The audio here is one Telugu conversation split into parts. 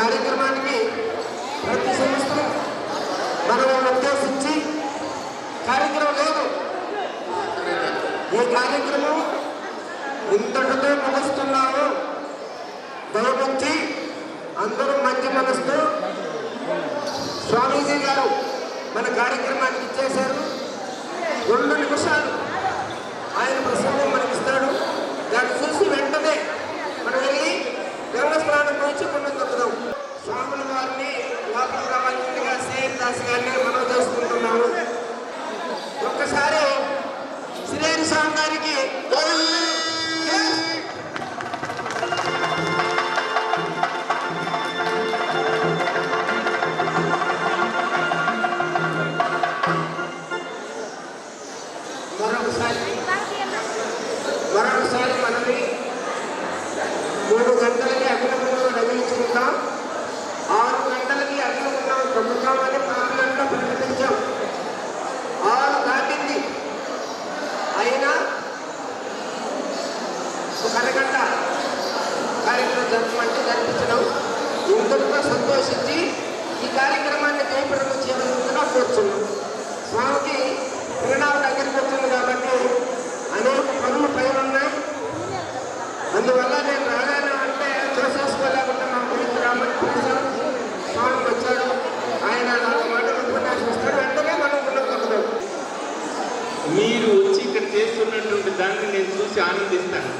కార్యక్రమానికి ప్రతి సంవత్సరం మనం ఉద్దేశించి కార్యక్రమం లేదు. ఈ కార్యక్రమం ఇంతటితో ముగుస్తున్నాము దయపించి అందరూ మంచి మనసుతో స్వామీజీ గారు మన కార్యక్రమానికి ఇచ్చేశారు. రెండు నిమిషాలు ఆయన ప్రసంగం మనకిస్తాడు. దాన్ని చూసి వెంటనే మనం వెళ్ళి గంగ స్నానం నుంచి కొన్ని జరపమంటే జరిపించడం ఇంతటితో సంతోషించి ఈ కార్యక్రమాన్ని కైపడము చేయవలసిందిగా కోరుచున్నాం స్వామికి తిరునాళ్ళ దగ్గరికి వచ్చింది కాబట్టి అనేక పనులు పైన ఉన్నాయి. అందువల్ల నేను రాగానే అంటే చేసేసుకోలేకుండా మా గురించి రామని పిలిచాను స్వామి వచ్చాడు. ఆయన నాలుగు మాటలు ఉపన్యాసం ఇస్తాడు. వెంటనే మనం ఉండకూడదు మీరు వచ్చి ఇక్కడ చేస్తున్నటువంటి దాన్ని నేను చూసి ఆనందిస్తాను.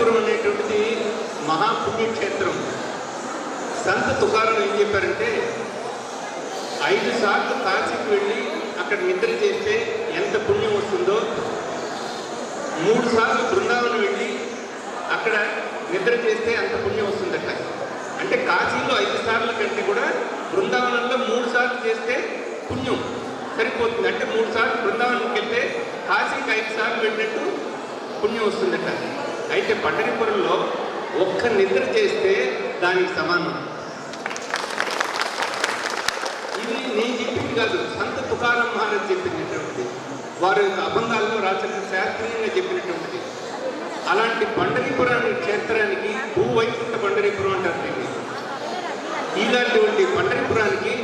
పండరీపురం అనేటువంటిది మహాపుణ్యక్షేత్రం. సంత తుకారం ఏం చెప్పారంటే ఐదు సార్లు కాశీకి వెళ్ళి అక్కడ నిద్ర చేస్తే ఎంత పుణ్యం వస్తుందో మూడు సార్లు బృందావనం వెళ్ళి అక్కడ నిద్ర చేస్తే అంత పుణ్యం వస్తుందట. అంటే కాశీలో ఐదు సార్లు కంటే కూడా బృందావనంలో మూడు సార్లు చేస్తే పుణ్యం సరిపోతుంది. అంటే మూడు సార్లు బృందావనంకి వెళ్తే కాశీకి ఐదు సార్లు వెళ్ళినట్టు పుణ్యం వస్తుందట. అయితే పండరిపురంలో ఒక్క నిద్ర చేస్తే దానికి సమానం. ఇది నేను చెప్పింది కాదు సంత తుకారం మహారాజ్ చెప్పినటువంటిది. వారి యొక్క అబంధాల్లో రాసిన శాస్త్రీయంగా చెప్పినటువంటిది. అలాంటి పండరీపురాన్ని క్షేత్రానికి భూవైకుంఠ పండరీపురం అంటారు దీన్ని. ఇలాంటి పండరీపురానికి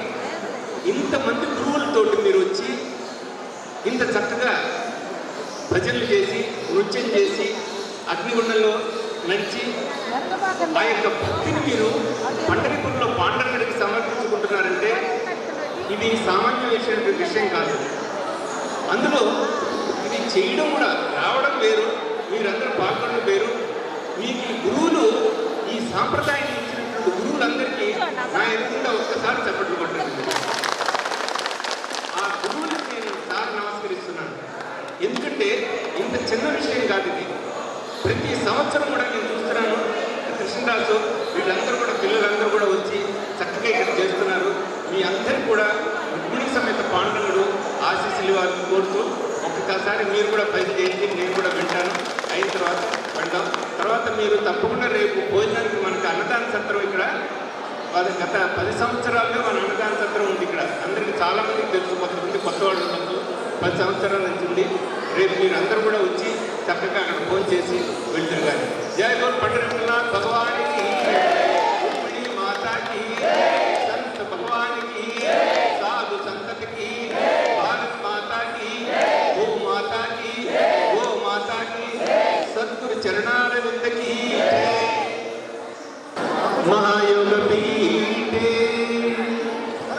ఇంతమంది గురువులతోటి మీరు వచ్చి ఇంత చక్కగా భజనలు చేసి నృత్యం చేసి నడిచి ఆ యొక్క భక్తిని మీరు పండరీపురంలో పాండవుడికి సమర్పించుకుంటున్నారంటే ఇది సామాన్య విషయం విషయం కాదు. అందులో ఇది చేయడం కూడా రావడం వేరు మీరందరూ పాల్గొనడం వేరు. మీకు ఈ గురువులు ఈ సాంప్రదాయాన్ని ఇచ్చినటువంటి గురువులందరికీ నా ఎదుగుండా ఒక్కసారి చప్పట్లు కొట్టండి ఆ గురువులకు నేను సార్ నమస్కరిస్తున్నాను ఎందుకంటే ఇంత చిన్న విషయం కాదు ఇది ప్రతి సంవత్సరం కూడా నేను చూస్తున్నాను కృష్ణదాసు వీళ్ళందరూ కూడా పిల్లలందరూ కూడా వచ్చి చక్కగా ఇక్కడ చేస్తున్నారు మీ అందరు కూడా రుక్మిణి సమేత పాండవుడు ఆశీస్సులు వారిని కోరుతూ ఒక్కసారి మీరు కూడా పని చేయండి నేను కూడా వింటాను. అయిన తర్వాత వెళ్దాం తర్వాత మీరు తప్పకుండా రేపు భోజనానికి మనకు అన్నదాన సత్రం ఇక్కడ. వాళ్ళ గత పది సంవత్సరాలుగా మన అన్నదాన సత్రం ఉంది ఇక్కడ. అందరికీ చాలామంది తెలుసు కొంతమంది కొత్త వాళ్ళు తెలుసు పది సంవత్సరాల నుంచి ఉంది రేపు మీరు అందరూ కూడా వచ్చి చక్కగా అక్కడ ఫోన్ చేసి వెళ్తారు కానీ. జయ గోల్ పండుగ భగవానికి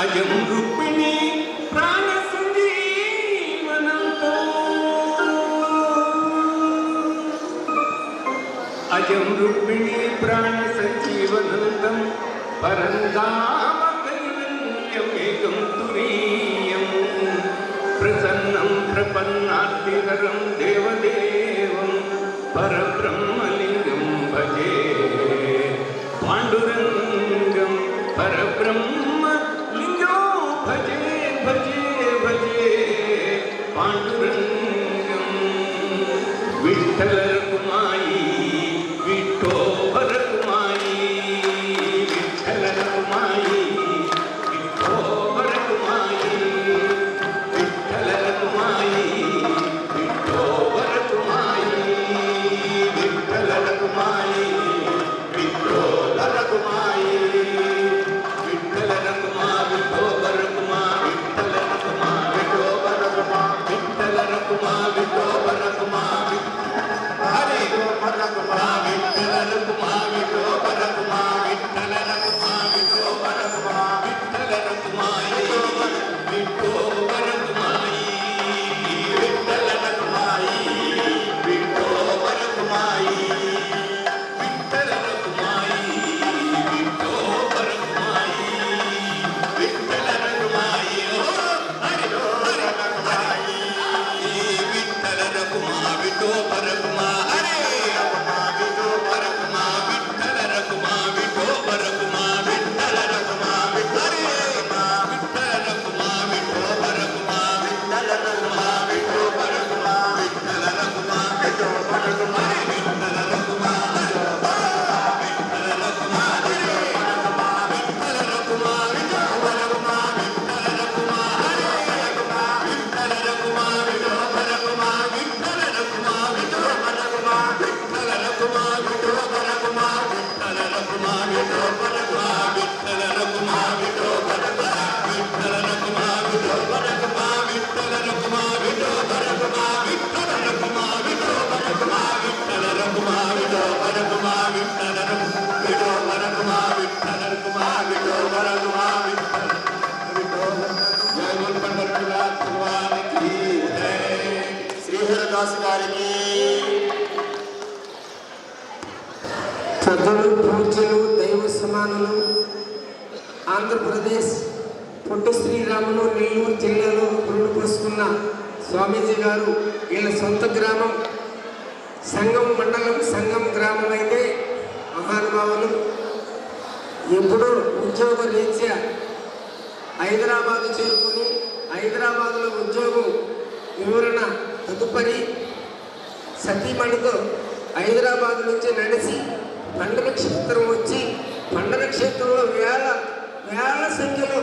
అయం రుక్మిణి ప్రాణ సంజీవనంతో అయం రుక్మిణి ప్రాణ సంజీవనంతం పరంధామ కైవల్యమేకం తురీయం ప్రసన్నం ప్రపన్నార్తిహరం దేవదేవం పరబ్రహ్మలింగం భజే పాండురంగం పరబ్రహ్మ வாண்டுரங்கம் விட்டவர் குமாய் శ్రీనివాస్ గారికి. పెద్దలు పూజ్యులు దైవ సమానులు ఆంధ్రప్రదేశ్ పుట్టు శ్రీరాములు నెల్లూరు జిల్లాలో పురుడు పోసుకున్న స్వామీజీ గారు వీళ్ళ సొంత గ్రామం. సంగం మండలం సంగం గ్రామం అయితే మహానుభావులు. ఎప్పుడో ఉద్యోగ రీత్యా హైదరాబాద్ చేరుకుని హైదరాబాద్లో ఉద్యోగం వివరణ తదుపరి సతీమణితో హైదరాబాద్ నుంచి నడిచి పండగ క్షేత్రం వచ్చి పండగ క్షేత్రంలో వేల వేల సంఖ్యలో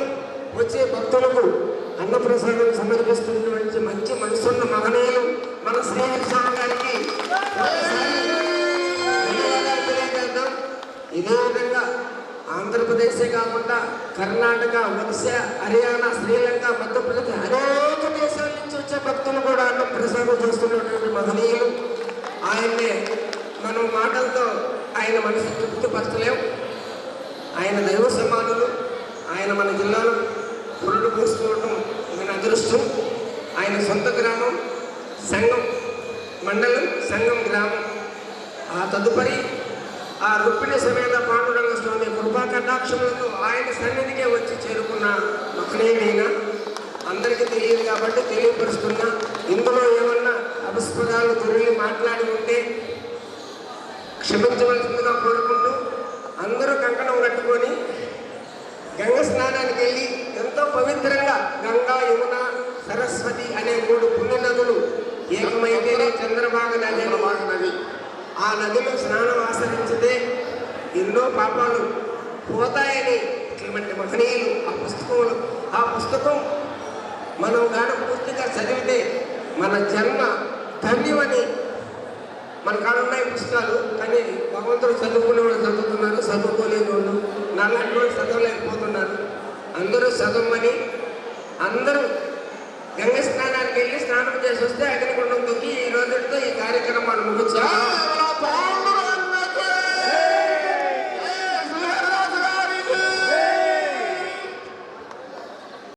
వచ్చే భక్తులకు అన్నప్రసాదం సమర్పిస్తున్నటువంటి మంచి మనసున్న మహనీయులు మన శ్రీహరి స్వామి గారికి ఇదే విధంగా ఆంధ్రప్రదేశే కాకుండా కర్ణాటక ఒడిశా హర్యానా శ్రీలంక మధ్యప్రదేశ్ అనేక దేశాల నుంచి వచ్చే భక్తులు కూడా అన్నం ప్రసాదం చేస్తున్నటువంటి మహనీయులు. ఆయన్నే మనం మాటలతో ఆయన మనసు తృప్తిపరచలేం. ఆయన దైవ సమానులు ఆయన మన జిల్లాలో పురుడు పూసుకోవడం మన అదృష్టం. ఆయన సొంత గ్రామం సంఘం మండలం సంఘం గ్రామం. ఆ తదుపరి ఆ రుక్మిణి సమేత పాండురంగ స్వామి కృపా కటాక్షములతో ఆయన సన్నిధికే వచ్చి చేరుకున్న మహనీయుడైన అందరికీ తెలియదు కాబట్టి తెలియపరుస్తున్నా. ఇందులో ఏమన్నా అపస్పదాలు దొరికి మాట్లాడి ఉంటే క్షమించవలసిందిగా కోరుకుంటూ అందరూ కంకణం కట్టుకొని గంగ స్నానానికి వెళ్ళి ఎంతో పవిత్రంగా గంగా యమున సరస్వతి అనే మూడు పుణ్య నదులు ఏకమైతేనే చంద్రభాగ నది అని. నది. ఆ నదిలో స్నానం ఆచరించితే ఎన్నో పాపాలు పోతాయని ఇటువంటి మహనీయులు ఆ పుస్తకంలో ఆ పుస్తకం మనం కాడ పూర్తిగా చదివితే మన జన్మ ధన్యమని మన కాడ ఉన్నాయి పుస్తకాలు కానీ భగవంతుడు చదువుకునే వాళ్ళు చదువుతున్నారు చదువుకోలేని వాళ్ళు నల్లటి వాళ్ళు చదవలేకపోతున్నారు. అందరూ చదవమని అందరూ గంగ స్నానానికి వెళ్ళి స్నానం చేసి వస్తే అగ్నిగుండం తొక్కి ఈ రోజుతో ఈ కార్యక్రమాలు ముగించారు